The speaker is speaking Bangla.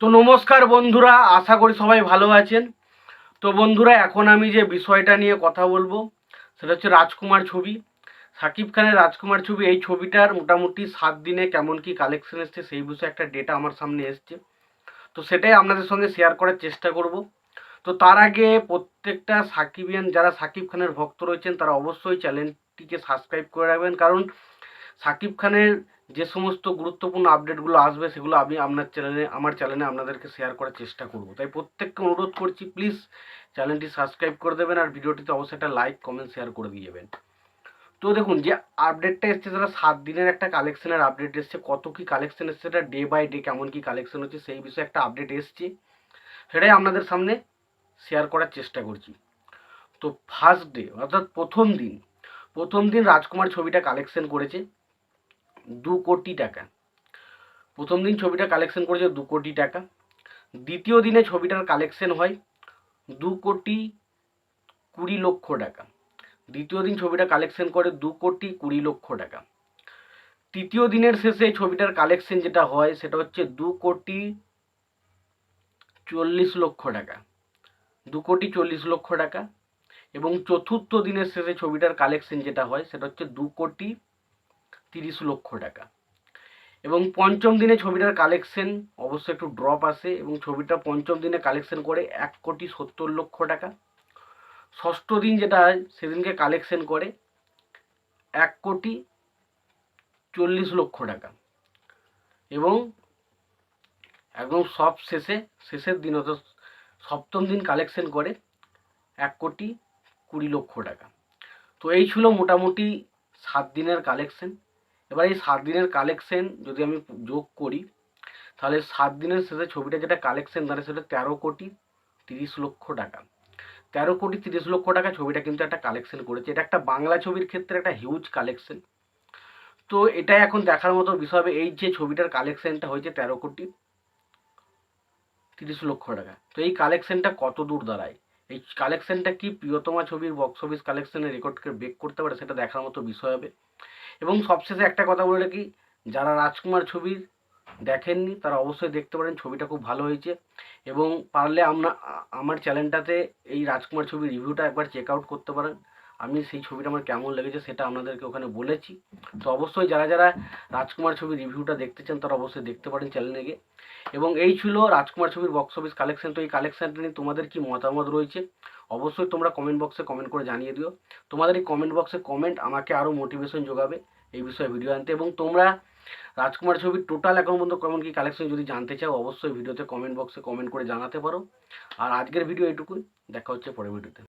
তো নমস্কার বন্ধুরা, আশা করি সবাই ভালো আছেন। তো বন্ধুরা, এখন আমি যে বিষয়টা নিয়ে কথা বলব, সেটা হচ্ছে রাজকুমার ছবি। সাকিব খানের রাজকুমার ছবি, এই ছবিটার মোটামুটি সাত দিনে কেমন কি কালেকশন এসছে, সেই বিষয়ে একটা ডেটা আমার সামনে এসছে। তো সেটাই আপনাদের সঙ্গে শেয়ার করার চেষ্টা করব। তো তার আগে প্রত্যেকটা সাকিবিয়ান, যারা সাকিব খানের ভক্ত রয়েছেন, তারা অবশ্যই চ্যানেলটিকে সাবস্ক্রাইব করে রাখবেন। কারণ সাকিব খানের যে সমস্ত গুরুত্বপূর্ণ আপডেটগুলো আসবে, সেগুলো আমি আপনার চ্যানেলে আমার চ্যানেলে আপনাদেরকে শেয়ার করার চেষ্টা করব। তাই প্রত্যেককে অনুরোধ করছি প্লিজ চ্যানেলটি সাবস্ক্রাইব করে দেবেন আর ভিডিওটিতে অবশ্যই একটা লাইক কমেন্ট শেয়ার করে দিয়ে যাবেন। তো দেখুন, যে আপডেটটা এসছে সেটা সাত দিনের একটা কালেকশনের আপডেট এসছে, কত কি কালেকশন এসছে, সেটা ডে বাই ডে কেমন কি কালেকশন হচ্ছে, সেই বিষয়ে একটা আপডেট এসছে। সেটাই আপনাদের সামনে শেয়ার করার চেষ্টা করছি। তো ফার্স্ট ডে অর্থাৎ প্রথম দিন প্রথম দিন রাজকুমার ছবিটা কালেকশন করেছে। দু কোটি টাকা। প্রথম দিন ছবিটা কালেকশন করেছে দু কোটি টাকা। দ্বিতীয় দিনে ছবিটার কালেকশন হয় দু কোটি কুড়ি লক্ষ টাকা। দ্বিতীয় দিন ছবিটা কালেকশন করে দু কোটি কুড়ি লক্ষ টাকা। তৃতীয় দিনের শেষে ছবিটার কালেকশন যেটা হয় সেটা হচ্ছে দু কোটি চল্লিশ লক্ষ টাকা। দু কোটি চল্লিশ লক্ষ টাকা। এবং চতুর্থ দিনের শেষে ছবিটার কালেকশন যেটা হয় সেটা হচ্ছে দু কোটি তিরিশ লক্ষ টাকা। এবং পঞ্চম দিনে ছবিটার কালেকশন অবশ্যই একটু ড্রপ আসে এবং ছবিটা পঞ্চম দিনে কালেকশন করে এক কোটি সত্তর লক্ষ টাকা। ষষ্ঠ দিন যেটা সেদিনকে কালেকশন করে এক কোটি চল্লিশ লক্ষ টাকা। এবং একদম সব শেষে, শেষের দিন অর্থাৎ সপ্তম দিন কালেকশন করে এক কোটি কুড়ি লক্ষ টাকা। তো এই ছিল মোটামুটি সাত দিনের কালেকশন এবার এই সাত দিনের কালেকশন যদি আমি যোগ করি, তাহলে সাত দিনের শেষে ছবিটা যেটা কালেকশন দাঁড়ায় সেটা তেরো কোটি তিরিশ লক্ষ টাকা। তেরো কোটি তিরিশ লক্ষ টাকা ছবিটা কিন্তু একটা কালেকশন করেছে। এটা একটা বাংলা ছবির ক্ষেত্রে একটা হিউজ কালেকশন তো এটাই এখন দেখার মতো বিষয় হবে, এই যে ছবিটার কালেকশনটা হয়েছে তেরো কোটি তিরিশ লক্ষ টাকা। তো এই কালেকশনটা কত দূর দাঁড়ায়? এই কালেকশনটা কি প্রিয়তমা ছবির বক্স অফিস কালেকশনের রেকর্ডকে ব্রেক করতে পারে সেটা দেখার মতো বিষয় হবে। এবং সবশেষে একটা কথা বলে রাখি, যারা রাজকুমার ছবির দেখেননি, তারা অবশ্যই দেখতে পারেন, ছবিটা খুব ভালো হয়েছে। এবং পারলে আমরা আমার চ্যানেলটাতে এই রাজকুমার ছবির রিভিউটা একবার চেক আউট করতে পারেন। আমি সেই ছবিটা আমার কেমন লেগেছে সেটা আপনাদেরকে ওখানে বলেছি। তো অবশ্যই যারা যারা রাজকুমার ছবির রিভিউটা দেখতে চান তারা অবশ্যই দেখতে পারেন চ্যানেলে গিয়ে। এবং এই ছিল রাজকুমার ছবির বক্স অফিস কালেকশন তো এই কালেকশনটা নিয়ে তোমাদের কি মতামত রয়েছে? অবশ্যই তোমরা কমেন্ট বক্সে কমেন্ট করে জানিয়ে দিও। তোমাদের এই কমেন্ট বক্সে কমেন্ট আমাকে আরও মোটিভেশন যোগাবে এই বিষয়ে ভিডিও আনতে। এবং তোমরা রাজকুমার ছবির টোটাল এখন পর্যন্ত কেমন কি কালেকশন যদি জানতে চাও, অবশ্যই ভিডিওতে কমেন্ট বক্সে কমেন্ট করে জানাতে পারো। আর আজকের ভিডিও এটুকুই। দেখা হচ্ছে পরের ভিডিওতে